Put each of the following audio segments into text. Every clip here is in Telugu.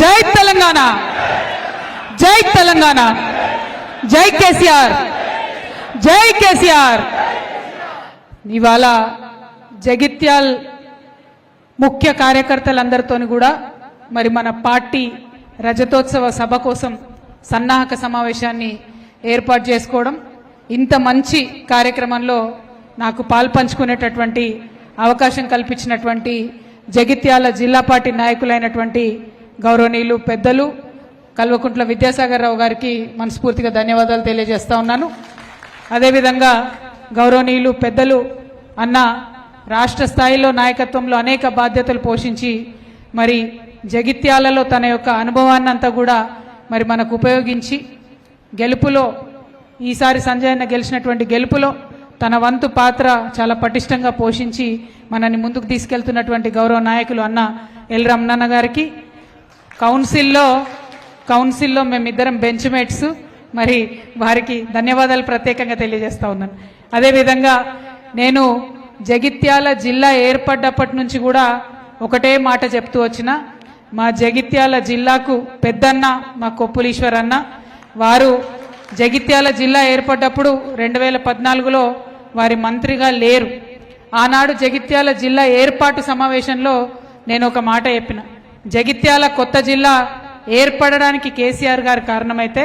జై తెలంగాణ. జై తెలంగాణ. జై కేసీఆర్. జై కేసీఆర్. ఇవాళ జగిత్యాల్ ముఖ్య కార్యకర్తలందరితో కూడా మరి మన పార్టీ రజతోత్సవ సభ కోసం సన్నాహక సమావేశాన్ని ఏర్పాటు చేసుకోవడం ఇంత మంచి కార్యక్రమంలో నాకు పాల్పంచుకునేటటువంటి అవకాశం కల్పించినటువంటి జగిత్యాల జిల్లా పార్టీ నాయకులైనటువంటి గౌరవనీయులు పెద్దలు కల్వకుంట్ల విద్యాసాగర్ రావు గారికి మనస్ఫూర్తిగా ధన్యవాదాలు తెలియజేస్తా ఉన్నాను. అదేవిధంగా గౌరవనీయులు పెద్దలు అన్న రాష్ట్ర స్థాయిలో నాయకత్వంలో అనేక బాధ్యతలు పోషించి మరి జగిత్యాలలో తన యొక్క అనుభవాన్నంతా కూడా మరి మనకు ఉపయోగించి గెలుపులో ఈసారి సంజయన్న గెలిచినటువంటి గెలుపులో తన వంతు పాత్ర చాలా పటిష్టంగా పోషించి మనని ముందుకు తీసుకెళ్తున్నటువంటి గౌరవ నాయకులు అన్న ఎల్ రమణన్న గారికి కౌన్సిల్లో కౌన్సిల్లో మేమిద్దరం బెంచ్ మేట్స్ మరి వారికి ధన్యవాదాలు ప్రత్యేకంగా తెలియజేస్తా ఉన్నాను. అదేవిధంగా నేను జగిత్యాల జిల్లా ఏర్పడ్డప్పటి నుంచి కూడా ఒకటే మాట చెప్తూ వచ్చిన మా జగిత్యాల జిల్లాకు పెద్దన్న మా కొప్పులీశ్వర్ అన్న వారు జగిత్యాల జిల్లా ఏర్పడ్డప్పుడు రెండు వేల పద్నాలుగులో వారి మంత్రిగా లేరు. ఆనాడు జగిత్యాల జిల్లా ఏర్పాటు సమావేశంలో నేను ఒక మాట చెప్పిన. జగిత్యాల కొత్త జిల్లా ఏర్పడడానికి కేసీఆర్ గారు కారణమైతే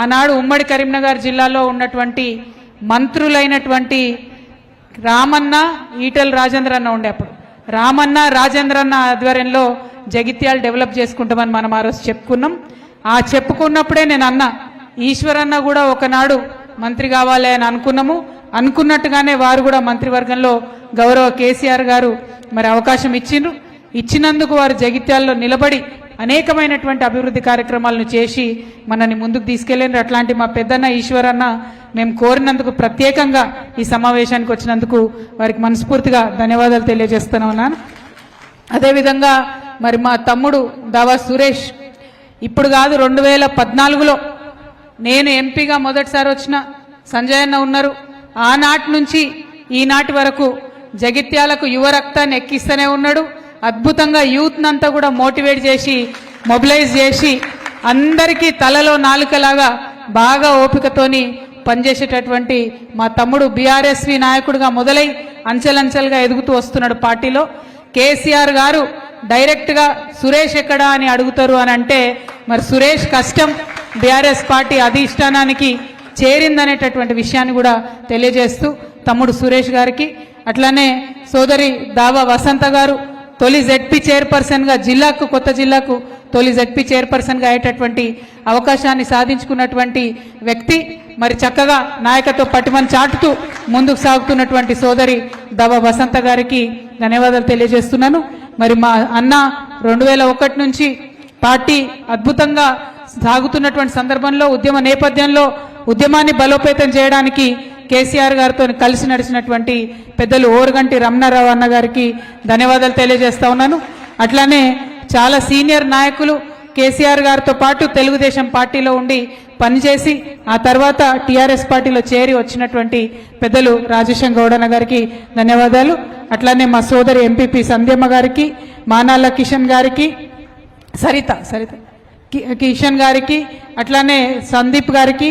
ఆనాడు ఉమ్మడి కరీంనగర్ జిల్లాలో ఉన్నటువంటి మంత్రులైనటువంటి రామన్న ఈటల రాజేంద్ర అన్న ఉండే అప్పుడు. రామన్న రాజేంద్ర అన్న ఆధ్వర్యంలో జగిత్యాలు డెవలప్ చేసుకుంటామని మనం ఆ రోజు చెప్పుకున్నాం. ఆ చెప్పుకున్నప్పుడే నేను అన్న ఈశ్వరన్న కూడా ఒకనాడు మంత్రి కావాలి అని అనుకున్నాము. అనుకున్నట్టుగానే వారు కూడా మంత్రివర్గంలో గౌరవ కేసీఆర్ గారు మరి అవకాశం ఇచ్చిండ్రు. ఇచ్చినందుకు వారు జగిత్యాల్లో నిలబడి అనేకమైనటువంటి అభివృద్ధి కార్యక్రమాలను చేసి మనని ముందుకు తీసుకెళ్ళిండ్రు. అట్లాంటి మా పెద్దన్న ఈశ్వరన్న మేము కోరినందుకు ప్రత్యేకంగా ఈ సమావేశానికి వచ్చినందుకు వారికి మనస్ఫూర్తిగా ధన్యవాదాలు తెలియజేస్తూనే ఉన్నాను అదేవిధంగా మరి మా తమ్ముడు దావా సురేష్ ఇప్పుడు కాదు రెండు వేల పద్నాలుగులో నేను ఎంపీగా మొదటిసారి వచ్చిన సంజయ్ అన్న ఉన్నారు. ఆనాటి నుంచి ఈనాటి వరకు జగిత్యాలకు యువ రక్తాన్ని ఎక్కిస్తూనే ఉన్నాడు. అద్భుతంగా యూత్నంతా కూడా మోటివేట్ చేసి మొబిలైజ్ చేసి అందరికీ తలలో నాలుకలాగా బాగా ఓపికతోని పనిచేసేటటువంటి మా తమ్ముడు బీఆర్ఎస్వి నాయకుడిగా మొదలై అంచెలంచెలుగా ఎదుగుతూ వస్తున్నాడు పార్టీలో. కేసీఆర్ గారు డైరెక్ట్గా సురేష్ ఎక్కడా అని అడుగుతారు అని అంటే మరి సురేష్ కష్టం బీఆర్ఎస్ పార్టీ అధిష్టానానికి చేరిందనేటటువంటి విషయాన్ని కూడా తెలియజేస్తూ తమ్ముడు సురేష్ గారికి అట్లానే సోదరి దావా వసంత గారు తొలి జెడ్పీ చైర్పర్సన్గా జిల్లాకు కొత్త జిల్లాకు తొలి జెడ్పీ చైర్పర్సన్గా అయ్యేటటువంటి అవకాశాన్ని సాధించుకున్నటువంటి వ్యక్తి మరి చక్కగా నాయకత్వ పట్టుమని చాటుతూ ముందుకు సాగుతున్నటువంటి సోదరి దవ వసంత గారికి ధన్యవాదాలు తెలియజేస్తున్నాను. మరి మా అన్న రెండు వేల ఒకటి నుంచి పార్టీ అద్భుతంగా సాగుతున్నటువంటి సందర్భంలో ఉద్యమ నేపథ్యంలో ఉద్యమాన్ని బలోపేతం చేయడానికి కేసీఆర్ గారితో కలిసి నడిచినటువంటి పెద్దలు ఓరుగంటి రమణారావు అన్న గారికి ధన్యవాదాలు తెలియజేస్తా ఉన్నాను. అట్లానే చాలా సీనియర్ నాయకులు కేసీఆర్ గారితో పాటు తెలుగుదేశం పార్టీలో ఉండి పనిచేసి ఆ తర్వాత టీఆర్ఎస్ పార్టీలో చేరి వచ్చినటువంటి పెద్దలు రాజేశం గౌడన్న గారికి ధన్యవాదాలు. అట్లానే మా సోదరి ఎంపీపీ సంధ్యమ్మ గారికి మానాల కిషన్ గారికి సరిత సరిత కి- కిషన్ గారికి అట్లానే సందీప్ గారికి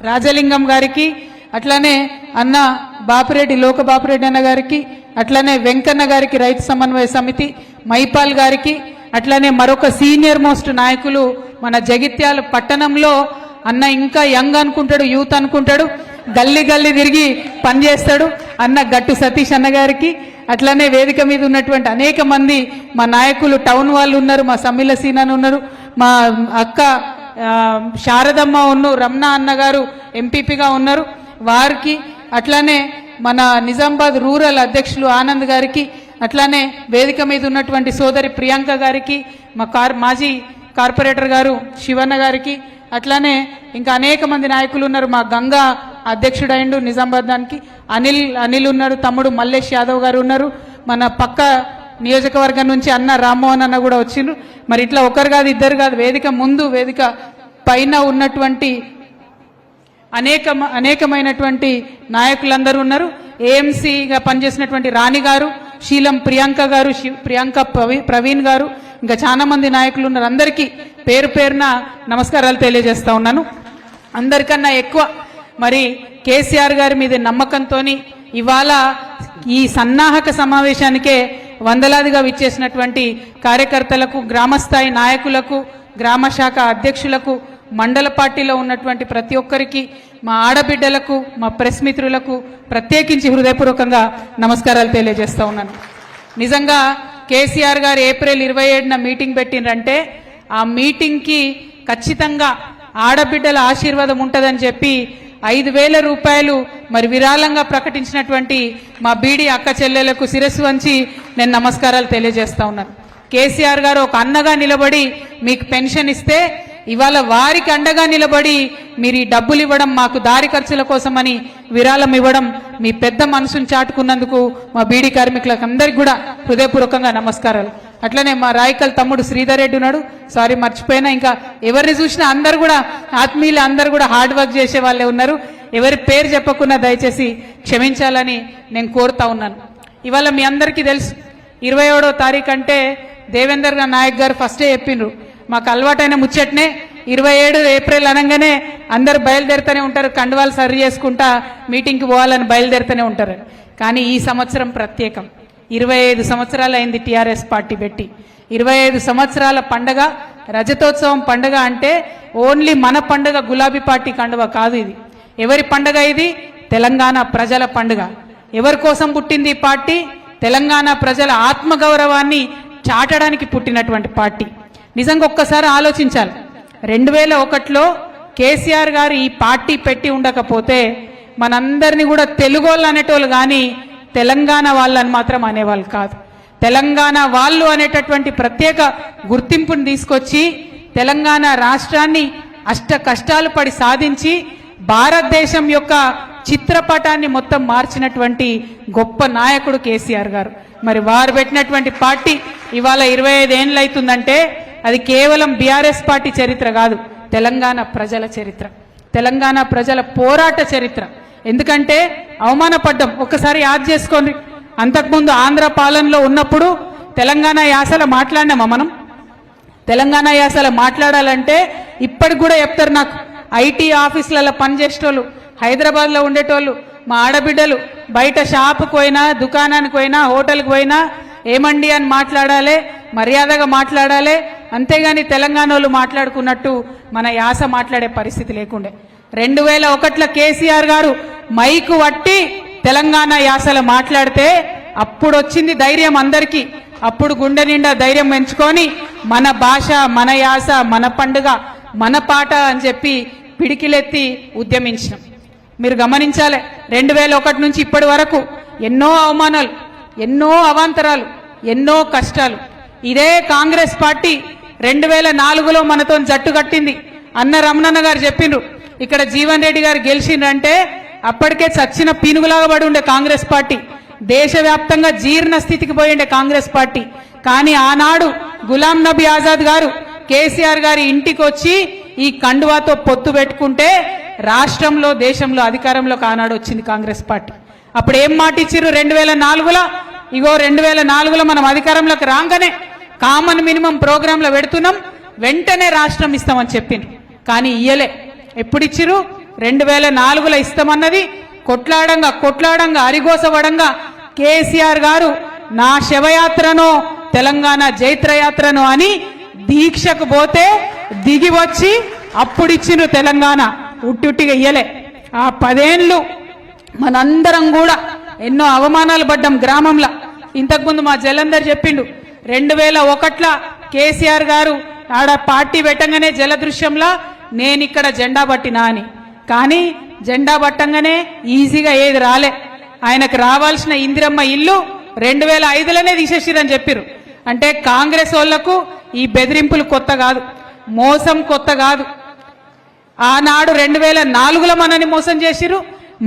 రాజలింగం గారికి అట్లానే అన్న బాపిరెడ్డి లోక బాపిరెడ్డి అన్న గారికి అట్లానే వెంకన్న గారికి రైతు సమన్వయ సమితి మైపాల్ గారికి అట్లానే మరొక సీనియర్ మోస్ట్ నాయకులు మన జగిత్యాల పట్టణంలో అన్న ఇంకా యంగ్ అనుకుంటాడు యూత్ అనుకుంటాడు గల్లీ గల్లీ తిరిగి పనిచేస్తాడు అన్న గట్టు సతీష్ అన్న గారికి అట్లానే వేదిక మీద ఉన్నటువంటి అనేక మంది మా నాయకులు టౌన్ వాళ్ళు ఉన్నారు మా సమ్మిల సీనన్ ఉన్నారు మా అక్క శారదమ్మ ఉన్ను రమణ అన్నగారు ఎంపీపీగా ఉన్నారు. వారికి అట్లానే మన నిజామాబాద్ రూరల్ అధ్యక్షులు ఆనంద్ గారికి అట్లానే వేదిక మీద ఉన్నటువంటి సోదరి ప్రియాంక గారికి మా కార్ మాజీ కార్పొరేటర్ గారు శివన్న గారికి అట్లానే ఇంకా అనేక మంది నాయకులు ఉన్నారు. మా గంగా అధ్యక్షుడైండు నిజామాబాద్ దానికి. అనిల్ అనిల్ ఉన్నారు తమ్ముడు మల్లేష్ యాదవ్ గారు ఉన్నారు. మన పక్క నియోజకవర్గం నుంచి అన్న రామ్మోహన్ అన్న కూడా వచ్చిండ్రు. మరి ఇట్లా ఒకరు కాదు ఇద్దరు కాదు వేదిక ముందు వేదిక పైన ఉన్నటువంటి అనేక అనేకమైనటువంటి నాయకులందరూ ఉన్నారు. ఏఎంసీగా పనిచేసినటువంటి రాణి గారు శీలం ప్రియాంక గారు ప్రియాంక ప్రవీ- ప్రవీణ్ గారు ఇంకా చాలా మంది నాయకులు ఉన్నారు. అందరికీ పేరు పేరున నమస్కారాలు తెలియజేస్తా ఉన్నాను. అందరికన్నా ఎక్కువ మరి కేసీఆర్ గారి మీద నమ్మకంతో ఇవాళ ఈ సన్నాహక సమావేశానికే వందలాదిగా విచ్చేసినటువంటి కార్యకర్తలకు గ్రామస్థాయి నాయకులకు గ్రామ శాఖ అధ్యక్షులకు మండల పార్టీలో ఉన్నటువంటి ప్రతి ఒక్కరికి మా ఆడబిడ్డలకు మా ప్రెస్ మిత్రులకు ప్రత్యేకించి హృదయపూర్వకంగా నమస్కారాలు తెలియజేస్తూ ఉన్నాను. నిజంగా కేసీఆర్ గారు ఏప్రిల్ ఇరవై ఏడున మీటింగ్ పెట్టిండ్రంటే ఆ మీటింగ్కి ఖచ్చితంగా ఆడబిడ్డల ఆశీర్వాదం ఉంటుందని చెప్పి ఐదు వేల రూపాయలు మరి విరాళంగా ప్రకటించినటువంటి మా బీడీ అక్క చెల్లెలకు శిరస్సు వంచి నేను నమస్కారాలు తెలియజేస్తా ఉన్నాను. కేసీఆర్ గారు ఒక అన్నగా నిలబడి మీకు పెన్షన్ ఇస్తే ఇవాళ వారికి అండగా నిలబడి మీరు ఈ డబ్బులు ఇవ్వడం మాకు దారి ఖర్చుల కోసమని విరాళం ఇవ్వడం మీ పెద్ద మనసును చాటుకున్నందుకు మా బీడీ కార్మికులకు అందరికి కూడా హృదయపూర్వకంగా నమస్కారాలు. అట్లనే మా రాయకల్ తమ్ముడు శ్రీధర్ రెడ్డి ఉన్నాడు. సారీ మర్చిపోయినా. ఇంకా ఎవరిని చూసినా అందరు కూడా ఆత్మీయులు అందరు కూడా హార్డ్ వర్క్ చేసే వాళ్ళే ఉన్నారు. ఎవరి పేరు చెప్పకుండా దయచేసి క్షమించాలని నేను కోరుతా ఉన్నాను. ఇవాళ మీ అందరికీ తెలుసు ఇరవై ఏడో తారీఖు అంటే దేవేందర్ నాయక్ గారు ఫస్టే చెప్పిండ్రు. మాకు అలవాటైన ముచ్చట్నే ఇరవై ఏడు ఏప్రిల్ అనగానే అందరు బయలుదేరుతూనే ఉంటారు. కండువాలు సరి చేసుకుంటా మీటింగ్కి పోవాలని బయలుదేరుతూనే ఉంటారు. కానీ ఈ సంవత్సరం ప్రత్యేకం. ఇరవై ఐదు సంవత్సరాలు అయింది టీఆర్ఎస్ పార్టీ పెట్టి. ఇరవై ఐదు సంవత్సరాల పండగ రజతోత్సవం పండగ అంటే ఓన్లీ మన పండగ గులాబీ పార్టీ కండువ కాదు ఇది. ఎవరి పండగ ఇది? తెలంగాణ ప్రజల పండుగ. ఎవరి కోసం పుట్టింది ఈ పార్టీ? తెలంగాణ ప్రజల ఆత్మగౌరవాన్ని చాటడానికి పుట్టినటువంటి పార్టీ. నిజంగా ఒక్కసారి ఆలోచించాలి. రెండు వేల ఒకటిలో కేసీఆర్ గారు ఈ పార్టీ పెట్టి ఉండకపోతే మనందరినీ కూడా తెలుగోళ్ళు అనేటోళ్ళు కానీ తెలంగాణ వాళ్ళని మాత్రం అనేవాళ్ళు కాదు. తెలంగాణ వాళ్ళు అనేటటువంటి ప్రత్యేక గుర్తింపును తీసుకొచ్చి తెలంగాణ రాష్ట్రాన్ని అష్ట కష్టాలు పడి సాధించి భారతదేశం యొక్క చిత్రపటాన్ని మొత్తం మార్చినటువంటి గొప్ప నాయకుడు కేసీఆర్ గారు. మరి వారు పెట్టినటువంటి పార్టీ ఇవాళ ఇరవై ఐదు అవుతుందంటే అది కేవలం బీఆర్ఎస్ పార్టీ చరిత్ర కాదు తెలంగాణ ప్రజల చరిత్ర. తెలంగాణ ప్రజల పోరాట చరిత్ర. ఎందుకంటే అవమానపడ్డం. ఒక్కసారి యాద్ చేసుకోండి. అంతకుముందు ఆంధ్ర పాలనలో ఉన్నప్పుడు తెలంగాణ యాసలో మాట్లాడినామా మనం? తెలంగాణ యాసలో మాట్లాడాలంటే ఇప్పటికి కూడా చెప్తారు నాకు. ఐటీ ఆఫీసులలో పనిచేసేటోళ్ళు హైదరాబాద్లో ఉండేటోళ్ళు మా ఆడబిడ్డలు బయట షాపుకు పోయినా దుకాణానికి పోయినా హోటల్కి పోయినా ఏమండి అని మాట్లాడాలి మర్యాదగా మాట్లాడాలి. అంతేగాని తెలంగాణ వాళ్ళు మాట్లాడుకున్నట్టు మన యాస మాట్లాడే పరిస్థితి లేకుండే. రెండు వేల ఒకటిలో కేసీఆర్ గారు మైకు వట్టి తెలంగాణ యాసలో మాట్లాడితే అప్పుడు వచ్చింది ధైర్యం అందరికీ. అప్పుడు గుండె నిండా ధైర్యం పెంచుకొని మన భాష మన యాస మన పండుగ మన పాట అని చెప్పి పిడికిలెత్తి ఉద్యమించినాం. మీరు గమనించాలి రెండు వేల ఒకటి నుంచి ఇప్పటి వరకు ఎన్నో అవమానాలు ఎన్నో అవాంతరాలు ఎన్నో కష్టాలు. ఇదే కాంగ్రెస్ పార్టీ రెండు వేల నాలుగులో మనతో జట్టు కట్టింది. అన్న రమణన్న గారు చెప్పిండ్రు ఇక్కడ జీవన్ రెడ్డి గారు గెలిచిండ్రంటే అప్పటికే చచ్చిన పీనుగులాగా పడి ఉండే కాంగ్రెస్ పార్టీ. దేశవ్యాప్తంగా జీర్ణ స్థితికి పోయిండే కాంగ్రెస్ పార్టీ. కానీ ఆనాడు గులాం నబీ ఆజాద్ గారు కేసీఆర్ గారి ఇంటికి వచ్చి ఈ కండువాతో పొత్తు పెట్టుకుంటే రాష్ట్రంలో దేశంలో అధికారంలోకి ఆనాడు వచ్చింది కాంగ్రెస్ పార్టీ. అప్పుడు ఏం మాట ఇచ్చిర్రు రెండు వేల నాలుగులో? ఇగో రెండు వేల నాలుగులో మనం అధికారంలోకి రాగానే కామన్ మినిమం ప్రోగ్రాంలో పెడుతున్నాం వెంటనే రాష్ట్రం ఇస్తామని చెప్పిండ్రు. కానీ ఇయ్యలే. ఎప్పుడు రెండు వేల నాలుగులో ఇస్తామన్నది కొట్లాడంగా కొట్లాడంగా అరిగోసవడంగా కేసీఆర్ గారు నా శవయాత్రనో తెలంగాణ జైత్రయాత్రనో అని దీక్షకు పోతే దిగి వచ్చి అప్పుడు తెలంగాణ. ఉట్టుట్టిగా ఇయ్యలే. ఆ పదేండ్లు మనందరం కూడా ఎన్నో అవమానాలు పడ్డాం గ్రామంలో. ఇంతకుముందు మా జలందర్ చెప్పిండు రెండు వేల ఒకట్ల కేసీఆర్ గారు ఆడ పార్టీ పెట్టంగానే జలదృశ్యంలో నేను ఇక్కడ జెండా పట్టినా అని. కానీ జెండా పట్టంగానే ఈజీగా ఏది రాలే. ఆయనకు రావాల్సిన ఇందిరమ్మ ఇల్లు రెండు వేల ఐదులోనే తీసేసిరని చెప్పిర్రు. అంటే కాంగ్రెస్ వాళ్ళకు ఈ బెదిరింపులు కొత్త కాదు మోసం కొత్త కాదు. ఆనాడు రెండు వేల నాలుగులో మనని మోసం చేసిరు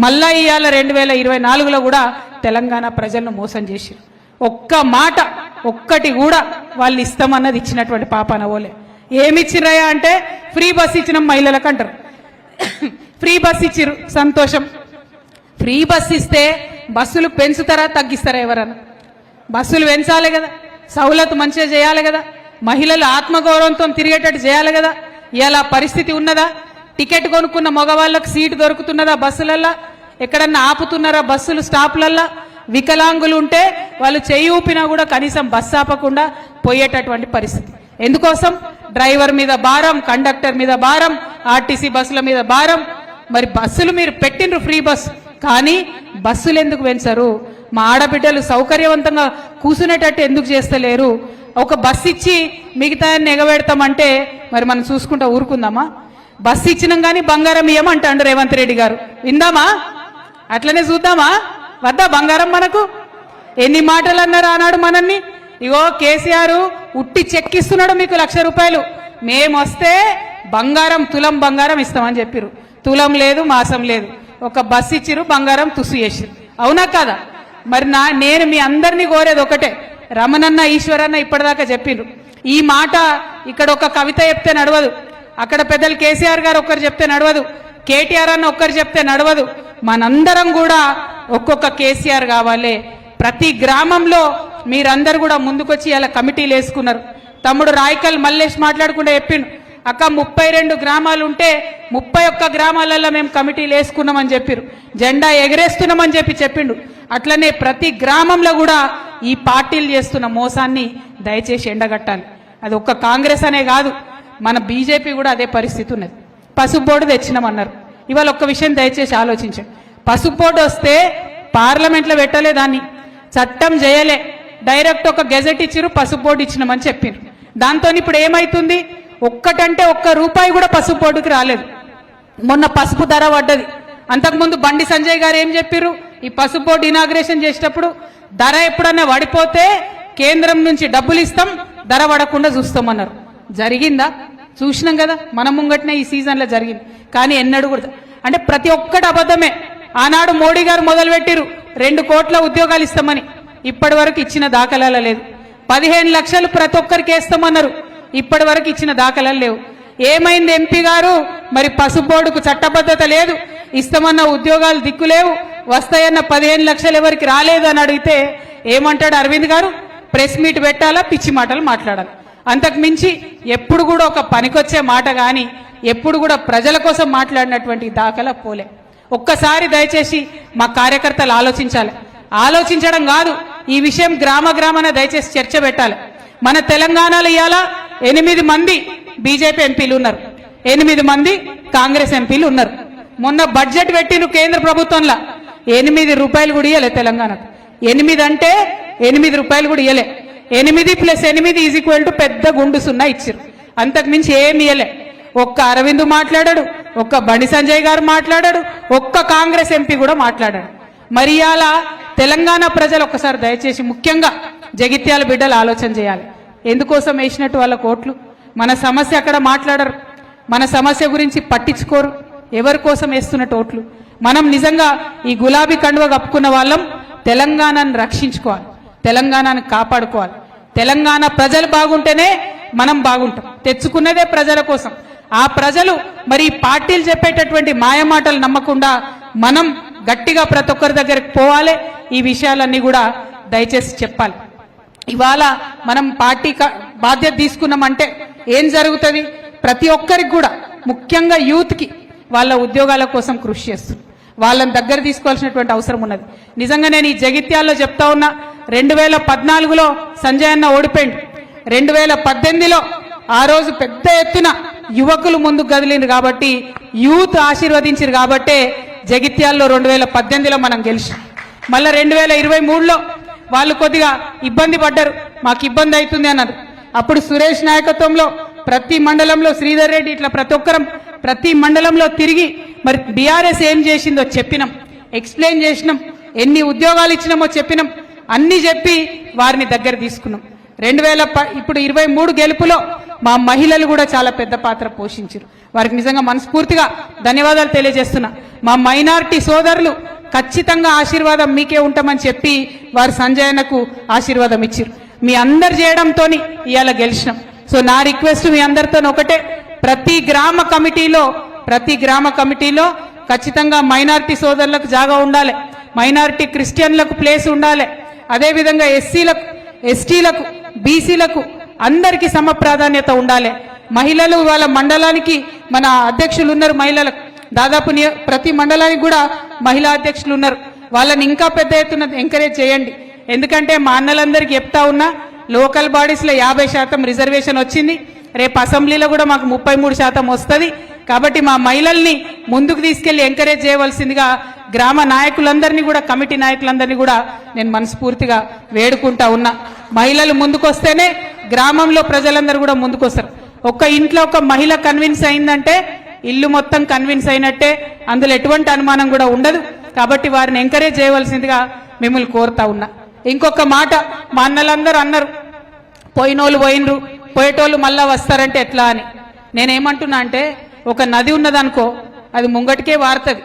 మళ్ళా ఇవాళ రెండు వేల ఇరవై నాలుగులో కూడా తెలంగాణ ప్రజలను మోసం చేసిరు ఒక్క మాట ఒక్కటి కూడా వాళ్ళు ఇస్తామన్నది ఇచ్చినటువంటి పాపన ఓలే ఏమి ఇచ్చిరయ్యా అంటే ఫ్రీ బస్ ఇచ్చిన మహిళలకు అంటారు ఫ్రీ బస్ ఇచ్చిరు సంతోషం. ఫ్రీ బస్ ఇస్తే బస్సులు పెంచుతారా తగ్గిస్తారా ఎవరన్నా? బస్సులు పెంచాలి కదా సౌలత్ మంచిగా చేయాలి కదా మహిళలు ఆత్మగౌరవంతో తిరిగేటట్టు చేయాలి కదా ఇలా పరిస్థితి ఉన్నదా? టికెట్ కొనుక్కున్న మగవాళ్ళకు సీటు దొరుకుతున్నదా బస్సులల్లా? ఎక్కడన్నా ఆపుతున్నారా బస్సులు స్టాప్లల్లా? వికలాంగులు ఉంటే వాళ్ళు చేయి ఊపినా కూడా కనీసం బస్సు ఆపకుండా పోయేటటువంటి పరిస్థితి. ఎందుకోసం? డ్రైవర్ మీద భారం కండక్టర్ మీద భారం ఆర్టీసీ బస్సుల మీద భారం. మరి బస్సులు మీరు పెట్టిండ్రు ఫ్రీ బస్. కానీ బస్సులు ఎందుకు పెంచరు? మా ఆడబిడ్డలు సౌకర్యవంతంగా కూసునేటట్టు ఎందుకు చేస్తలేరు? ఒక బస్సు ఇచ్చి మిగతా ఎగబెడతామంటే మరి మనం చూసుకుంటా ఊరుకుందామా? బస్సు ఇచ్చినాం కానీ బంగారం ఇయ్యమంటాడు రేవంత్ రెడ్డి గారు. విందామా? అట్లనే చూద్దామా? వద్దా బంగారం మనకు? ఎన్ని మాటలు అన్నారు ఆనాడు మనల్ని. ఇగో కేసీఆర్ ఉట్టి చెక్కిస్తున్నాడు మీకు లక్ష రూపాయలు. మేము వస్తే బంగారం తులం బంగారం ఇస్తామని చెప్పిరు తులం లేదు మాసం లేదు. ఒక బస్ ఇచ్చిరు బంగారం తుసు చేసిరు అవునా కదా? మరి నా నేను మీ అందరినీ కోరేది ఒకటే. రమణన్న ఈశ్వరన్న ఇప్పటిదాకా చెప్పిండ్రు ఈ మాట ఇక్కడ ఒక కవిత చెప్తే నడవదు. అక్కడ పెద్దలు కేసీఆర్ గారు ఒక్కరు చెప్తే నడవదు. కేటీఆర్ అన్న ఒక్కరు చెప్తే నడవదు. మనందరం కూడా ఒక్కొక్క కేసీఆర్ కావాలి. ప్రతి గ్రామంలో మీరందరూ కూడా ముందుకొచ్చి ఇలా కమిటీలు వేసుకున్నారు. తమ్ముడు రాయకల్ మల్లేష్ మాట్లాడుకుంటే చెప్పిండు. అక్క ముప్పై రెండు గ్రామాలు ఉంటే ముప్పై ఒక్క గ్రామాలలో మేము కమిటీలు వేసుకున్నామని చెప్పారు. జెండా ఎగరేస్తున్నామని చెప్పి చెప్పిండు. అట్లనే ప్రతి గ్రామంలో కూడా ఈ పార్టీలు చేస్తున్న మోసాన్ని దయచేసి ఎండగట్టాలి. అది ఒక్క కాంగ్రెస్ అనే కాదు. మన బీజేపీ కూడా అదే పరిస్థితి ఉన్నది. పసుపు బోర్డు తెచ్చినామన్నారు. ఇవాళ ఒక్క విషయం దయచేసి ఆలోచించండి. పసుపు బోర్డు వస్తే పార్లమెంట్లో పెట్టలేదాన్ని చట్టం చేయలే డైరెక్ట్ ఒక గెజెట్ ఇచ్చిరు పసుపు బోర్డు ఇచ్చినామని చెప్పిండ్రు దాంతో ఇప్పుడు ఏమైతుంది? ఒక్కటంటే ఒక్క రూపాయి కూడా పసుపు బోర్డుకి రాలేదు. మొన్న పసుపు ధర పడ్డది. అంతకుముందు బండి సంజయ్ గారు ఏం చెప్పారు? ఈ పసుపు బోర్డు ఇనాగ్రేషన్ చేసేటప్పుడు ధర ఎప్పుడన్నా పడిపోతే కేంద్రం నుంచి డబ్బులు ఇస్తాం ధర పడకుండా చూస్తామన్నారు. జరిగిందా? చూసినాం కదా. మన ముంగట్నే ఈ సీజన్లో జరిగింది. కానీ ఎన్నడూ కూడా అంటే ప్రతి ఒక్కటి అబద్ధమే. ఆనాడు మోడీ గారు మొదలుపెట్టిరు. రెండు కోట్ల ఉద్యోగాలు ఇస్తామని ఇప్పటి వరకు ఇచ్చిన దాఖలాల లేదు పదిహేను లక్షలు ప్రతి ఒక్కరికి వేస్తామన్నారు. ఇప్పటి వరకు ఇచ్చిన దాఖలాలు లేవు. ఏమైంది ఎంపీ గారు? మరి పసుపు బోర్డుకు చట్టబద్ధత లేదు. ఇస్తామన్న ఉద్యోగాలు దిక్కులేవు వస్తాయన్న పదిహేను లక్షలు ఎవరికి రాలేదు అని అడిగితే ఏమంటాడు అరవింద్ గారు? ప్రెస్ మీట్ పెట్టాలా? పిచ్చి మాటలు మాట్లాడాలి. అంతకు మించి ఎప్పుడు కూడా ఒక పనికొచ్చే మాట కానీ ఎప్పుడు కూడా ప్రజల కోసం మాట్లాడినటువంటి దాఖలా పోలే. ఒక్కసారి దయచేసి మా కార్యకర్తలు ఆలోచించాలి. ఆలోచించడం కాదు ఈ విషయం గ్రామ గ్రామాన దయచేసి చర్చ పెట్టాలి. మన తెలంగాణలో ఇవాళ ఎనిమిది మంది బీజేపీ ఎంపీలు ఉన్నారు. ఎనిమిది మంది కాంగ్రెస్ ఎంపీలు ఉన్నారు. మొన్న బడ్జెట్ పెట్టిన కేంద్ర ప్రభుత్వంలో. ఎనిమిది రూపాయలు కూడా ఇవ్వలే తెలంగాణకు. ఎనిమిది అంటే ఎనిమిది రూపాయలు కూడా ఇవ్వలే ఎనిమిది ప్లస్ ఎనిమిది ఈజ్ ఈక్వల్ టు పెద్ద గుండు సున్నా ఇచ్చారు అంతకుమించి ఏమి ఇవ్వలే ఒక్క అరవింద్ మాట్లాడాడు ఒక్క బండి సంజయ్ గారు మాట్లాడాడు ఒక్క కాంగ్రెస్ ఎంపీ కూడా మాట్లాడాడు. మరి అలా తెలంగాణ ప్రజలు ఒక్కసారి దయచేసి ముఖ్యంగా జగిత్యాల బిడ్డలు ఆలోచన చేయాలి. ఎందుకోసం వేసినట్టు వాళ్ళ కోట్లు? మన సమస్య అక్కడ మాట్లాడరు. మన సమస్య గురించి పట్టించుకోరు. ఎవరి కోసం వేస్తున్నట్టు ఓట్లు? మనం నిజంగా ఈ గులాబీ కండువ కప్పుకున్న వాళ్ళం తెలంగాణను రక్షించుకోవాలి. తెలంగాణను కాపాడుకోవాలి. తెలంగాణ ప్రజలు బాగుంటేనే మనం బాగుంటాం. తెచ్చుకున్నదే ప్రజల కోసం. ఆ ప్రజలు మరి పార్టీలు చెప్పేటటువంటి మాయమాటలు నమ్మకుండా మనం గట్టిగా ప్రతి ఒక్కరి దగ్గరికి పోవాలి. ఈ విషయాలన్నీ కూడా దయచేసి చెప్పాలి. ఇవాళ మనం పార్టీ బాధ్యత తీసుకున్నామంటే ఏం జరుగుతుంది? ప్రతి ఒక్కరికి కూడా ముఖ్యంగా యూత్కి వాళ్ళ ఉద్యోగాల కోసం కృషి చేస్తుంది వాళ్ళని దగ్గర తీసుకోవాల్సినటువంటి అవసరం ఉన్నది. నిజంగా నేను ఈ జగిత్యాల్లో చెప్తా ఉన్నా రెండు వేల పద్నాలుగులో సంజయ్ అన్న ఓడిపోయింది రెండు వేల పద్దెనిమిదిలో ఆ రోజు పెద్ద ఎత్తున యువకులు ముందుకు కదిలింది కాబట్టి యూత్ ఆశీర్వదించారు కాబట్టే జగిత్యాల్లో రెండు వేల పద్దెనిమిదిలో మనం గెలిచి. మళ్ళీ రెండు వేల ఇరవై మూడులో వాళ్ళు కొద్దిగా ఇబ్బంది పడ్డారు. మాకు ఇబ్బంది అవుతుంది అన్నారు. అప్పుడు సురేష్ నాయకత్వంలో ప్రతి మండలంలో శ్రీధర్ రెడ్డి ఇట్లా ప్రతి ఒక్కరం ప్రతి మండలంలో తిరిగి మరి బీఆర్ఎస్ ఏం చేసిందో చెప్పినాం. ఎక్స్ప్లెయిన్ చేసినాం. ఎన్ని ఉద్యోగాలు ఇచ్చినామో చెప్పినాం. అన్ని చెప్పి వారిని దగ్గర తీసుకున్నాం. రెండు వేల ప- ఇప్పుడు ఇరవై మూడు గెలుపులో మా మహిళలు కూడా చాలా పెద్ద పాత్ర పోషించారు వారికి నిజంగా మనస్ఫూర్తిగా ధన్యవాదాలు తెలియజేస్తున్నా. మా మైనారిటీ సోదరులు ఖచ్చితంగా ఆశీర్వాదం మీకే ఉంటామని చెప్పి వారు సంజయనకు ఆశీర్వాదం ఇచ్చారు మీ అందరు చేయడంతో ఇవాళ గెలిచినాం. సో నా రిక్వెస్ట్ మీ అందరితో ఒకటే. ప్రతి గ్రామ కమిటీలో ప్రతి గ్రామ కమిటీలో ఖచ్చితంగా మైనారిటీ సోదరులకు జాగా ఉండాలి. మైనారిటీ క్రిస్టియన్లకు ప్లేస్ ఉండాలి. అదేవిధంగా ఎస్సీలకు ఎస్టీలకు బీసీలకు అందరికీ సమ ప్రాధాన్యత ఉండాలి. మహిళలు వాళ్ళ మండలానికి మన అధ్యక్షులు ఉన్నారు మహిళలకు దాదాపు ప్రతి మండలానికి కూడా మహిళా అధ్యక్షులు ఉన్నారు. వాళ్ళని ఇంకా పెద్ద ఎత్తున ఎంకరేజ్ చేయండి. ఎందుకంటే మా అన్నలందరికీ చెప్తా ఉన్నా లోకల్ బాడీస్లో యాభై శాతం రిజర్వేషన్ వచ్చింది. రేపు అసెంబ్లీలో కూడా మాకు ముప్పై మూడు శాతం వస్తుంది. కాబట్టి మా మహిళల్ని ముందుకు తీసుకెళ్ళి ఎంకరేజ్ చేయవలసిందిగా గ్రామ నాయకులందరినీ కూడా కమిటీ నాయకులందరినీ కూడా నేను మనస్ఫూర్తిగా వేడుకుంటా ఉన్నా. మహిళలు ముందుకొస్తేనే గ్రామంలో ప్రజలందరూ కూడా ముందుకొస్తారు. ఒక్క ఇంట్లో ఒక మహిళ కన్విన్స్ అయిందంటే ఇల్లు మొత్తం కన్విన్స్ అయినట్టే అందులో ఎటువంటి అనుమానం కూడా ఉండదు. కాబట్టి వారిని ఎంకరేజ్ చేయవలసిందిగా మిమ్మల్ని కోరుతా ఉన్నా. ఇంకొక మాట మా అన్నలందరూ అన్నారు పోయినోళ్ళు పోయినరు పోయేటోళ్ళు మళ్ళా వస్తారంటే ఎట్లా అని. నేనేమంటున్నా అంటే ఒక నది ఉన్నదనుకో అది ముంగటికే వారుతుంది.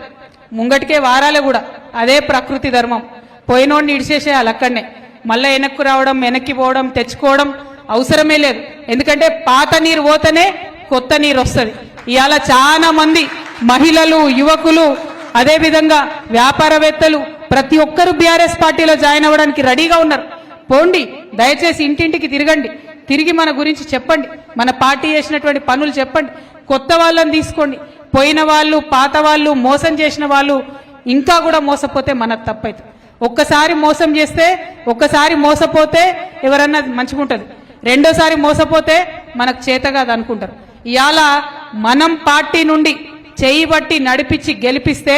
ముంగటికే వారాలే కూడా అదే ప్రకృతి ధర్మం. పోయినోడిని ఇడిచేసేయాలి అక్కడనే. మళ్ళీ వెనక్కు రావడం వెనక్కి పోవడం తెచ్చుకోవడం అవసరమే లేదు. ఎందుకంటే పాత నీరు పోతేనే కొత్త నీరు వస్తుంది. ఇవాళ చాలా మంది మహిళలు యువకులు అదేవిధంగా వ్యాపారవేత్తలు ప్రతి ఒక్కరు బీఆర్ఎస్ పార్టీలో జాయిన్ అవ్వడానికి రెడీగా ఉన్నారు. పోండి దయచేసి ఇంటింటికి తిరగండి. తిరిగి మన గురించి చెప్పండి. మన పార్టీ చేసినటువంటి పనులు చెప్పండి. కొత్త వాళ్ళని తీసుకోండి. పోయిన వాళ్ళు పాత వాళ్ళు మోసం చేసిన వాళ్ళు ఇంకా కూడా మోసపోతే మనకు తప్పైతే ఒక్కసారి మోసం చేస్తే ఒక్కసారి మోసపోతే ఎవరన్నా మంచిగా ఉంటుంది రెండోసారి మోసపోతే మనకు చేత కాదు అనుకుంటారు. ఇవాళ మనం పార్టీ నుండి చేయి బట్టి నడిపించి గెలిపిస్తే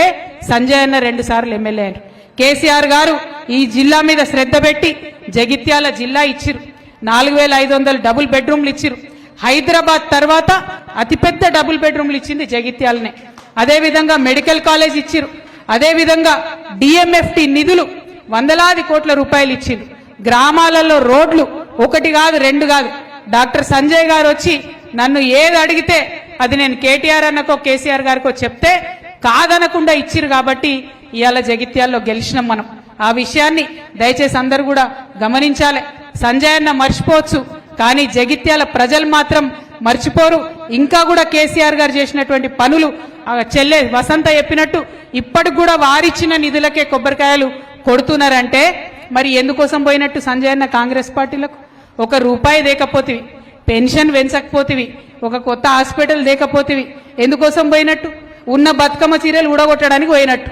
సంజయ్ అన్న రెండు సార్లు ఎమ్మెల్యే అయ్యారు కేసీఆర్ గారు ఈ జిల్లా మీద శ్రద్ధ పెట్టి జగిత్యాల జిల్లా ఇచ్చిరు నాలుగు వేల ఐదు వందల డబుల్ బెడ్రూమ్లు ఇచ్చిరు హైదరాబాద్ తర్వాత అతిపెద్ద డబుల్ బెడ్రూమ్లు ఇచ్చింది జగిత్యాలనే. అదేవిధంగా మెడికల్ కాలేజ్ ఇచ్చిరు అదేవిధంగా డిఎంఎఫ్టి నిధులు వందలాది కోట్ల రూపాయలు ఇచ్చింది గ్రామాలలో రోడ్లు ఒకటి కాదు రెండు కాదు. డాక్టర్ సంజయ్ గారు వచ్చి నన్ను ఏది అడిగితే అది నేను కేటీఆర్ అన్నకో కేసీఆర్ గారికో చెప్తే కాదనకుండా ఇచ్చిరు కాబట్టి ఇవాళ జగిత్యాల్లో గెలిచినాం మనం. ఆ విషయాన్ని దయచేసి అందరు కూడా గమనించాలి. సంజయ్ అన్న మర్చిపోవచ్చు కానీ జగిత్యాల ప్రజలు మాత్రం మర్చిపోరు. ఇంకా కూడా కేసీఆర్ గారు చేసినటువంటి పనులు చెల్లే చెల్లె వసంత చెప్పినట్టు ఇప్పటికి కూడా వారిచ్చిన నిధులకే కొబ్బరికాయలు కొడుతున్నారంటే మరి ఎందుకోసం పోయినట్టు సంజయ్ అన్న కాంగ్రెస్ పార్టీలకు? ఒక రూపాయి దేకపోతేవి పెన్షన్ పెంచకపోతివి ఒక కొత్త హాస్పిటల్ దేకపోతేవి. ఎందుకోసం పోయినట్టు? ఉన్న బతుకమ్మ చీరలు ఊడగొట్టడానికి పోయినట్టు.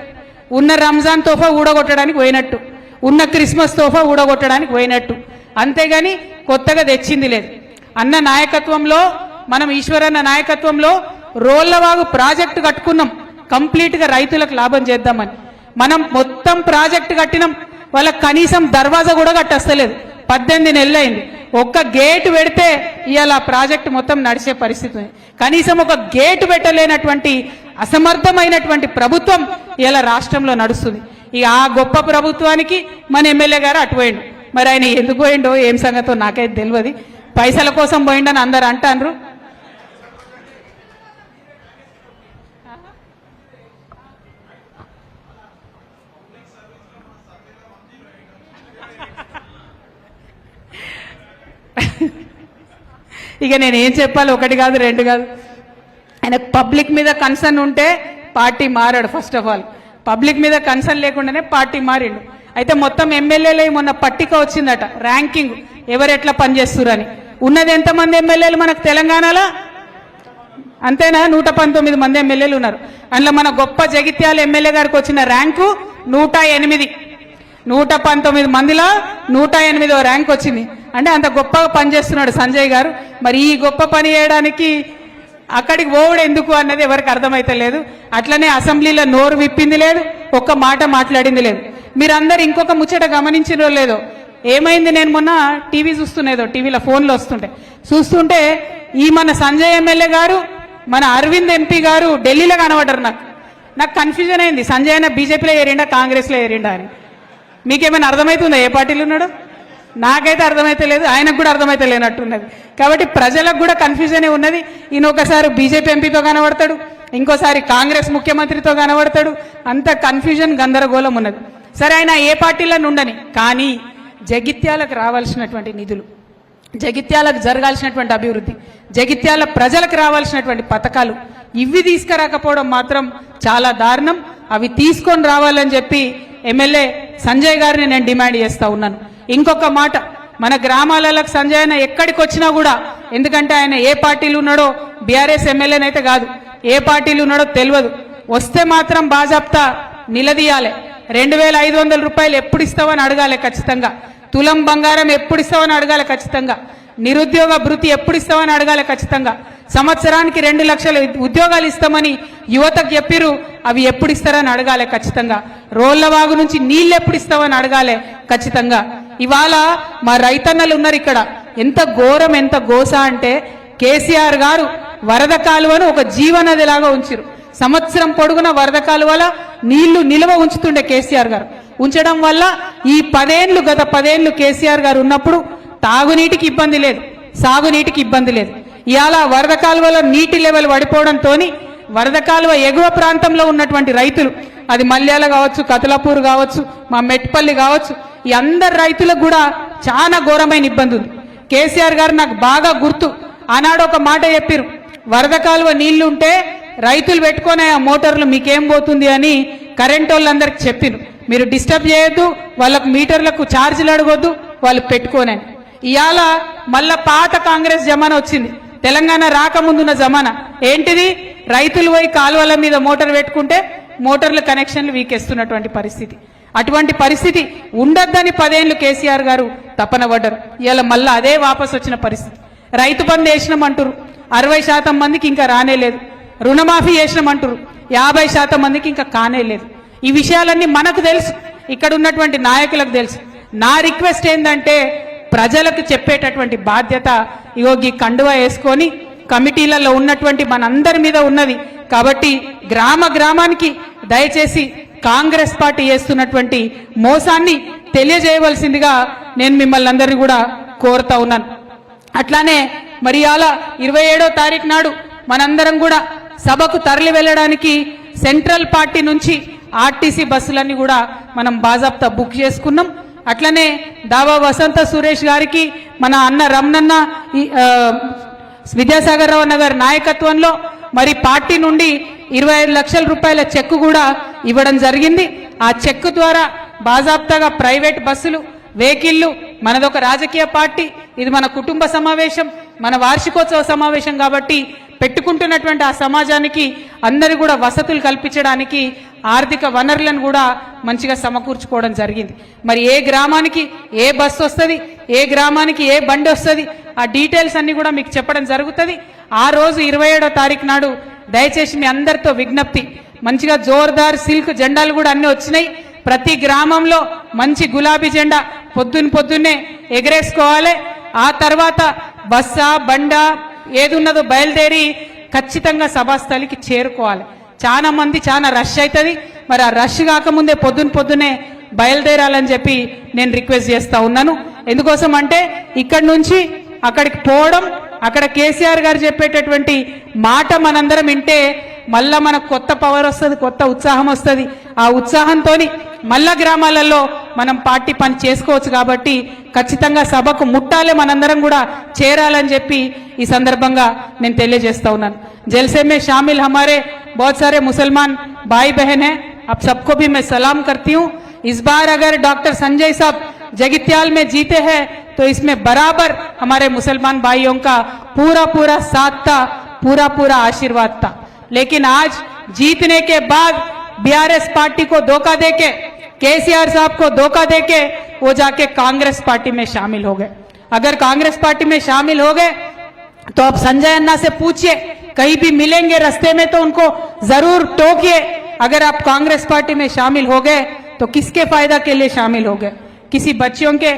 ఉన్న రంజాన్ తోఫా ఊడగొట్టడానికి పోయినట్టు. ఉన్న క్రిస్మస్ తోఫా ఊడగొట్టడానికి పోయినట్టు. అంతేగాని కొత్తగా తెచ్చింది లేదు. అన్న నాయకత్వంలో మనం ఈశ్వరన్న నాయకత్వంలో రోళ్ళవాగు ప్రాజెక్టు కట్టుకున్నాం. కంప్లీట్గా రైతులకు లాభం చేద్దామని. మనం మొత్తం ప్రాజెక్టు కట్టినాం. వాళ్ళకి కనీసం దర్వాజా కూడా కట్టస్తలేదు. పద్దెనిమిది నెలలు అయింది ఒక్క గేటు పెడితే ఇవాళ ప్రాజెక్టు మొత్తం నడిచే పరిస్థితి ఉంది. కనీసం ఒక గేటు పెట్టలేనటువంటి అసమర్థమైనటువంటి ప్రభుత్వం ఇలా రాష్ట్రంలో నడుస్తుంది. ఇక ఆ గొప్ప ప్రభుత్వానికి మన ఎమ్మెల్యే గారు అటు పోయిండు. మరి ఆయన ఎందుకు పోయిండో ఏం సంగతో నాకైతే తెలియదు పైసల కోసం పోయిండని అందరు అంటాన్రు. ఇక నేను ఏం చెప్పాలి? ఒకటి కాదు రెండు కాదు. ఆయన పబ్లిక్ మీద కన్సర్న్ ఉంటే పార్టీ మారాడు ఫస్ట్ ఆఫ్ ఆల్ పబ్లిక్ మీద కన్సర్న్ లేకుండానే పార్టీ మారిండు. అయితే మొత్తం ఎమ్మెల్యేలు మొన్న పట్టిక వచ్చిందట ర్యాంకింగ్. ఎవరు ఎట్లా పనిచేస్తురని అని. ఉన్నది ఎంతమంది ఎమ్మెల్యేలు మనకు తెలంగాణలో? అంతేనా? నూట పంతొమ్మిది మంది ఎమ్మెల్యేలు ఉన్నారు. అందులో మన గొప్ప జగిత్యాల ఎమ్మెల్యే గారికి వచ్చిన ర్యాంకు నూట ఎనిమిది. నూట పంతొమ్మిది మందిలో నూట ఎనిమిదో ర్యాంక్ వచ్చింది. అంటే అంత గొప్పగా పనిచేస్తున్నాడు సంజయ్ గారు. మరి ఈ గొప్ప పని చేయడానికి అక్కడికి పోవడం ఎందుకు అన్నది ఎవరికి అర్థమైతే లేదు. అట్లనే అసెంబ్లీలో నోరు విప్పింది లేదు ఒక్క మాట మాట్లాడింది లేదు. మీరందరు ఇంకొక ముచ్చట గమనించినో లేదో ఏమైంది నేను మొన్న టీవీ చూస్తున్నేదో టీవీలో ఫోన్లో వస్తుంటే. చూస్తుంటే ఈ మన సంజయ్ ఎమ్మెల్యే గారు మన అరవింద్ ఎంపీ గారు ఢిల్లీలో కనబడ్డారు నాకు. నాకు కన్ఫ్యూజన్ అయింది సంజయ్ అయినా బీజేపీలో ఏరిండా కాంగ్రెస్లో ఏరిండా అని. మీకేమైనా అర్థమవుతుందా ఏ పార్టీలో ఉన్నాడు? నాకైతే అర్థమైతే లేదు ఆయనకు కూడా అర్థమైతే లేనట్టున్నది. కాబట్టి ప్రజలకు కూడా కన్ఫ్యూజనే ఉన్నది. ఈయన ఒకసారి బీజేపీ ఎంపీతో కనబడతాడు ఇంకోసారి కాంగ్రెస్ ముఖ్యమంత్రితో కనబడతాడు. అంత కన్ఫ్యూజన్ గందరగోళం ఉన్నది. సరే ఆయన ఏ పార్టీలో ఉండని కానీ జగిత్యాలకు రావాల్సినటువంటి నిధులు జగిత్యాలకు జరగాల్సినటువంటి అభివృద్ధి జగిత్యాల ప్రజలకు రావాల్సినటువంటి పథకాలు ఇవి తీసుకురాకపోవడం మాత్రం చాలా దారుణం. అవి తీసుకొని రావాలని చెప్పి ఎమ్మెల్యే సంజయ్ గారిని నేను డిమాండ్ చేస్తా ఉన్నాను. ఇంకొక మాట మన గ్రామాలకు సంజయ్ అన్న ఎక్కడికి వచ్చినా కూడా ఎందుకంటే ఆయన ఏ పార్టీలు ఉన్నాడో బీఆర్ఎస్ ఎమ్మెల్యేనైతే కాదు ఏ పార్టీలు ఉన్నాడో తెలియదు. వస్తే మాత్రం బాజాప్తా నిలదీయాలి. రెండు వేల ఐదు వందల రూపాయలు ఎప్పుడు ఇస్తావని అడగాలి ఖచ్చితంగా. తులం బంగారం ఎప్పుడు ఇస్తావని అడగాలి ఖచ్చితంగా. నిరుద్యోగ భృతి ఎప్పుడు ఇస్తామని అడగాలి ఖచ్చితంగా. సంవత్సరానికి రెండు లక్షల ఉద్యోగాలు ఇస్తామని యువతకు చెప్పిరు అవి ఎప్పుడు ఇస్తారని అడగాలి ఖచ్చితంగా. రోళ్ళవాగు నుంచి నీళ్ళు ఎప్పుడు ఇస్తామని అడగాలి ఖచ్చితంగా. ఇవాళ మా రైతన్నలు ఉన్నారు ఇక్కడ. ఎంత ఘోరం ఎంత గోస అంటే కేసీఆర్ గారు వరద కాలువను ఒక జీవనదిలాగా ఉంచారు. సంవత్సరం పొడుగున వరద కాలువల నీళ్ళు నిల్వ ఉంచుతుండే కేసీఆర్ గారు. ఉంచడం వల్ల ఈ పదేండ్లు గత పదేండ్లు కేసీఆర్ గారు ఉన్నప్పుడు తాగునీటికి ఇబ్బంది లేదు సాగునీటికి ఇబ్బంది లేదు. ఇవాళ వరద కాలువలో నీటి లెవెల్ పడిపోవడంతో వరద కాలువ ఎగువ ప్రాంతంలో ఉన్నటువంటి రైతులు అది మల్యాల కావచ్చు కతలాపూర్ కావచ్చు మా మెట్పల్లి కావచ్చు ఈ అందరు రైతులకు కూడా చాలా ఘోరమైన ఇబ్బంది ఉంది. కేసీఆర్ గారు నాకు బాగా గుర్తు. ఆనాడు ఒక మాట చెప్పారు. వరద కాలువ నీళ్ళు ఉంటే రైతులు పెట్టుకొని ఆ మోటార్లు మీకేం పోతుంది అని కరెంట్ వాళ్ళందరికి చెప్పిరు. మీరు డిస్టర్బ్ చేయొద్దు వాళ్ళకు మీటర్లకు ఛార్జీలు అడగొద్దు వాళ్ళు పెట్టుకోనని. ఇవాళ మళ్ళా పాత కాంగ్రెస్ జమానా వచ్చింది. తెలంగాణ రాకముందున్న జమానా. ఏంటిది? రైతులు పోయి కాలువల మీద మోటార్ పెట్టుకుంటే మోటార్ల కనెక్షన్లు వీకేస్తున్నటువంటి పరిస్థితి. అటువంటి పరిస్థితి ఉండొద్దని పదేళ్ళు కేసీఆర్ గారు తపన పడ్డారు. ఇవాళ మళ్ళీ అదే వాపస్ వచ్చిన పరిస్థితి. రైతు బంద్ వేసినామంటారు అరవై శాతం మందికి ఇంకా రానేలేదు రుణమాఫీ చేసినామంటారు యాభై శాతం మందికి ఇంకా కానేలేదు ఈ విషయాలన్నీ మనకు తెలుసు. ఇక్కడ ఉన్నటువంటి నాయకులకు తెలుసు. నా రిక్వెస్ట్ ఏంటంటే ప్రజలకు చెప్పేటటువంటి బాధ్యత ఇగో ఈ కండువా వేసుకొని కమిటీలలో ఉన్నటువంటి మనందరి మీద ఉన్నది. కాబట్టి గ్రామ గ్రామానికి దయచేసి కాంగ్రెస్ పార్టీ చేస్తున్నటువంటి మోసాన్ని తెలియజేయవలసిందిగా నేను మిమ్మల్ని అందరినీ కూడా కోరుతా ఉన్నాను. అట్లానే మరి అలా ఇరవై ఏడో తారీఖు నాడు మనందరం కూడా సభకు తరలి వెళ్ళడానికి సెంట్రల్ పార్టీ నుంచి ఆర్టీసీ బస్సులన్నీ కూడా మనం బాజాబ్తా బుక్ చేసుకున్నాం. అట్లనే దావా వసంత సురేష్ గారికి మన అన్న రమణన్న ఈ, విద్యాసాగర్ రావు అన్న గారి నాయకత్వంలో మరి పార్టీ నుండి ఇరవై ఐదు లక్షల రూపాయల చెక్ కూడా ఇవ్వడం జరిగింది. ఆ చెక్ ద్వారా బాజాబ్తాగా ప్రైవేట్ బస్సులు వెహికల్లు మనదొక రాజకీయ పార్టీ ఇది మన కుటుంబ సమావేశం మన వార్షికోత్సవ సమావేశం కాబట్టి పెట్టుకుంటున్నటువంటి ఆ సమాజానికి అందరి కూడా వసతులు కల్పించడానికి ఆర్థిక వనరులను కూడా మంచిగా సమకూర్చుకోవడం జరిగింది. మరి ఏ గ్రామానికి ఏ బస్సు వస్తుంది ఏ గ్రామానికి ఏ బండి వస్తుంది ఆ డీటెయిల్స్ అన్నీ కూడా మీకు చెప్పడం జరుగుతుంది. ఆ రోజు ఇరవై ఏడో తారీఖు నాడు దయచేసి మీ అందరితో విజ్ఞప్తి. మంచిగా జోర్దార్ సిల్క్ జెండాలు కూడా అన్నీ వచ్చినాయి. ప్రతి గ్రామంలో మంచి గులాబీ జెండా పొద్దున్న పొద్దున్నే ఎగరేసుకోవాలి. ఆ తర్వాత బస్సా బండా ఏది ఉన్నదో బయలుదేరి ఖచ్చితంగా సభాస్థలికి చేరుకోవాలి. చాలా మంది చాలా రష్ అవుతుంది మరి ఆ రష్ కాకముందే పొద్దున్న పొద్దునే బయలుదేరాలని చెప్పి నేను రిక్వెస్ట్ చేస్తా ఉన్నాను ఎందుకోసం అంటే ఇక్కడి నుంచి అక్కడికి పోవడం అక్కడ కేసీఆర్ గారు చెప్పేటటువంటి మాట మనందరం వింటే మళ్ళా మనకు కొత్త పవర్ వస్తుంది కొత్త ఉత్సాహం వస్తుంది ఆ ఉత్సాహంతో మళ్ళా గ్రామాలలో మనం పార్టీ పని చేసుకోవచ్చు కాబట్టి ఖచ్చితంగా సభకు ముట్టాలే మనందరం కూడా చేరాలని చెప్పి ఈ సందర్భంగా నేను తెలియజేస్తా ఉన్నాను జల్సే మే షామిల్ హమారే बहुत सारे मुसलमान भाई बहन हैं आप सबको भी मैं सलाम करती हूँ इस बार अगर डॉक्टर संजय साहब जगित्याल में जीते हैं तो इसमें बराबर हमारे मुसलमान भाइयों का पूरा पूरा साथ था पूरा पूरा आशीर्वाद था। लेकिन आज जीतने के बाद बीआरएस पार्टी को धोखा देके केसीआर साहब को धोखा देके वो जाके कांग्रेस पार्टी में शामिल हो गए। अगर कांग्रेस पार्टी में शामिल हो गए तो आप संजय अन्ना से पूछिए, कहीं भी मिलेंगे रास्ते में तो उनको ज़रूर टोकिए। अगर आप कांग्रेस पार्टी में शामिल हो गए तो किसके फ़ायदा के लिए शामिल हो गए? किसी बच्चियों के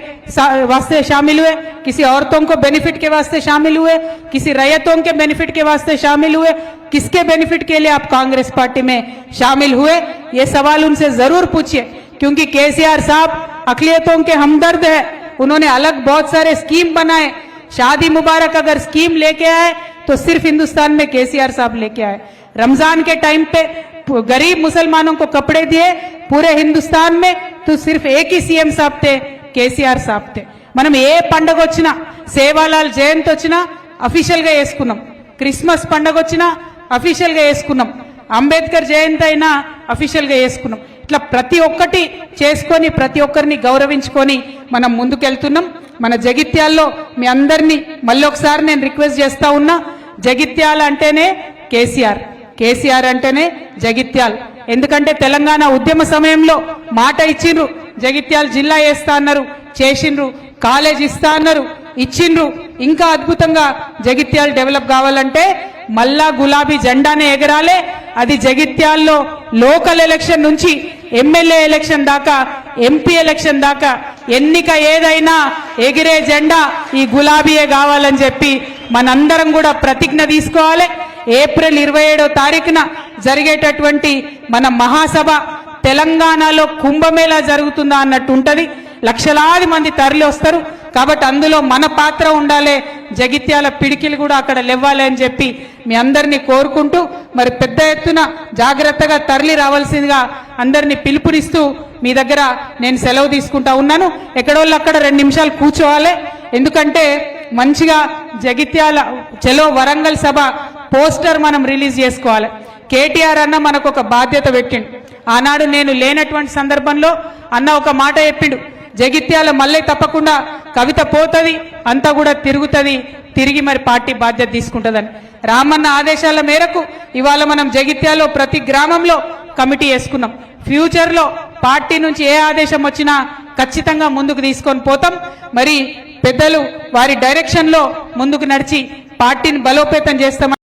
वास्ते शामिल हुए? किसी औरतों को बेनिफिट के वास्ते शामिल हुए? किसी रैयतों के बेनिफिट के वास्ते शामिल हुए? किसके बेनिफिट के लिए आप कांग्रेस पार्टी में शामिल हुए? ये सवाल उनसे ज़रूर पूछिए, क्योंकि केसीआर साहब अकलियतों के हमदर्द है। उन्होंने अलग बहुत सारे स्कीम बनाए। शादी मुबारक अगर स्कीम लेके आए तो सिर्फ़ हिंदुस्तान में केसीआर साहब लेके आए। रमज़ान के टाइम पे पु- गरीब मुसलमानों को कपड़े दिए पूरे हिंदुस्तान में तो सिर्फ एक ही सीएम साहब थे కేసీఆర్ సాబ్ తే మనం ఏ పండగ వచ్చినా సేవాలాల్ జయంతి వచ్చినా అఫీషియల్ గా వేసుకున్నాం క్రిస్మస్ పండగ వచ్చినా అఫీషియల్ గా వేసుకున్నాం అంబేద్కర్ జయంతి అయినా అఫీషియల్ గా వేసుకున్నాం ఇట్లా ప్రతి ఒక్కటి చేసుకొని ప్రతి ఒక్కరిని గౌరవించుకొని మనం ముందుకెళ్తున్నాం మన జగిత్యాల్లో మీ అందరినీ మళ్ళీ ఒకసారి నేను రిక్వెస్ట్ చేస్తా ఉన్నా జగిత్యాల అంటేనే కేసీఆర్ కేసీఆర్ అంటేనే జగిత్యాల్. ఎందుకంటే తెలంగాణ ఉద్యమ సమయంలో మాట ఇచ్చిండ్రు జగిత్యాల జిల్లా వేస్తా అన్నారు చేసిండ్రు కాలేజ్ ఇస్తా అన్నారు ఇచ్చిండ్రు. ఇంకా అద్భుతంగా జగిత్యాలు డెవలప్ కావాలంటే మళ్ళా గులాబీ జెండానే ఎగరాలే. అది జగిత్యాల్లో లోకల్ ఎలక్షన్ నుంచి ఎమ్మెల్యే ఎలక్షన్ దాకా ఎంపీ ఎలక్షన్ దాకా ఎన్నిక ఏదైనా ఎగిరే జెండా ఈ గులాబీయే కావాలని చెప్పి మనందరం కూడా ప్రతిజ్ఞ తీసుకోవాలి. ఏప్రిల్ ఇరవై ఏడో తారీఖున జరిగేటటువంటి మన మహాసభ తెలంగాణలో కుంభమేళా జరుగుతుందా అన్నట్టు ఉంటుంది. లక్షలాది మంది తరలి వస్తారు. కాబట్టి అందులో మన పాత్ర ఉండాలి. జగిత్యాల పిడికిలు కూడా అక్కడ లేవ్వాలి అని చెప్పి మీ అందరినీ కోరుకుంటూ మరి పెద్ద ఎత్తున జాగ్రత్తగా తరలి రావాల్సిందిగా అందరినీ పిలుపునిస్తూ మీ దగ్గర నేను సెలవు తీసుకుంటా ఉన్నాను. ఎక్కడోళ్ళు అక్కడ రెండు నిమిషాలు కూర్చోవాలి. ఎందుకంటే మంచిగా జగిత్యాల చెలో వరంగల్ సభ పోస్టర్ మనం రిలీజ్ చేసుకోవాలి. కేటీఆర్ అన్న మనకు ఒక బాధ్యత పెట్టిండు. ఆనాడు నేను లేనటువంటి సందర్భంలో అన్న ఒక మాట చెప్పిండు. జగిత్యాల మళ్ళీ తప్పకుండా కవిత పోతుంది అంతా కూడా తిరుగుతుంది తిరిగి మరి పార్టీ బాధ్యత తీసుకుంటుందని. రామన్న ఆదేశాల మేరకు ఇవాళ మనం జగిత్యాలో ప్రతి గ్రామంలో కమిటీ వేసుకున్నాం. ఫ్యూచర్లో పార్టీ నుంచి ఏ ఆదేశం వచ్చినా ఖచ్చితంగా ముందుకు తీసుకొని పోతాం. మరి పెద్దలు వారి డైరెక్షన్లో ముందుకు నడిచి పార్టీని బలోపేతం చేస్తామని